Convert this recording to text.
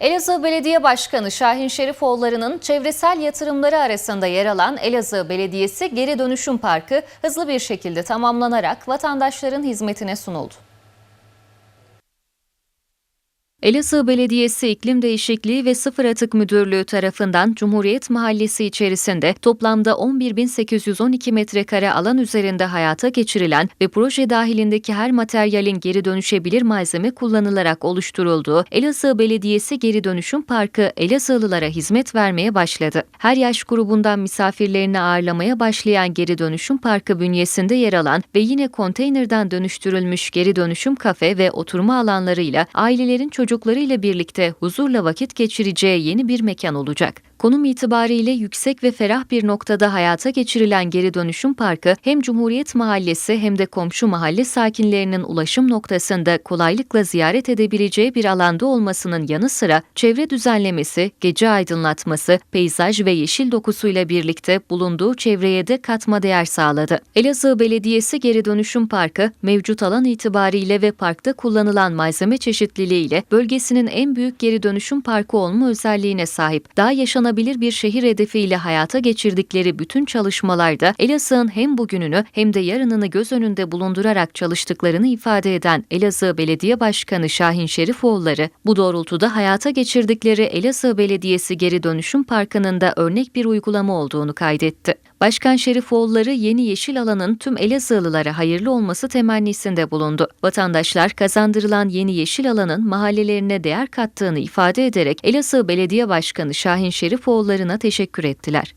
Elazığ Belediye Başkanı Şahin Şerifoğulları'nın çevresel yatırımları arasında yer alan Elazığ Belediyesi Geri Dönüşüm Parkı hızlı bir şekilde tamamlanarak vatandaşların hizmetine sunuldu. Elazığ Belediyesi İklim Değişikliği ve Sıfır Atık Müdürlüğü tarafından Cumhuriyet Mahallesi içerisinde toplamda 11.812 metrekare alan üzerinde hayata geçirilen ve proje dahilindeki her materyalin geri dönüşebilir malzeme kullanılarak oluşturulduğu Elazığ Belediyesi Geri Dönüşüm Parkı Elazığlılara hizmet vermeye başladı. Her yaş grubundan misafirlerini ağırlamaya başlayan Geri Dönüşüm Parkı bünyesinde yer alan ve yine konteynerden dönüştürülmüş geri dönüşüm kafe ve oturma alanlarıyla ailelerin çocuklarıyla birlikte huzurla vakit geçireceği yeni bir mekan olacak. Konum itibariyle yüksek ve ferah bir noktada hayata geçirilen Geri Dönüşüm Parkı hem Cumhuriyet Mahallesi hem de komşu mahalle sakinlerinin ulaşım noktasında kolaylıkla ziyaret edebileceği bir alanda olmasının yanı sıra çevre düzenlemesi, gece aydınlatması, peyzaj ve yeşil dokusuyla birlikte bulunduğu çevreye de katma değer sağladı. Elazığ Belediyesi Geri Dönüşüm Parkı mevcut alan itibariyle ve parkta kullanılan malzeme çeşitliliğiyle bölgesinin en büyük geri dönüşüm parkı olma özelliğine sahip. Daha yaşanabilir bir şehir hedefiyle hayata geçirdikleri bütün çalışmalarda Elazığ'ın hem bugününü hem de yarınını göz önünde bulundurarak çalıştıklarını ifade eden Elazığ Belediye Başkanı Şahin Şerifoğulları, bu doğrultuda hayata geçirdikleri Elazığ Belediyesi Geri Dönüşüm Parkı'nın da örnek bir uygulama olduğunu kaydetti. Başkan Şerifoğulları yeni yeşil alanın tüm Elazığlılara hayırlı olması temennisinde bulundu. Vatandaşlar kazandırılan yeni yeşil alanın mahallelerine değer kattığını ifade ederek Elazığ Belediye Başkanı Şahin Şerifoğulları'na teşekkür ettiler.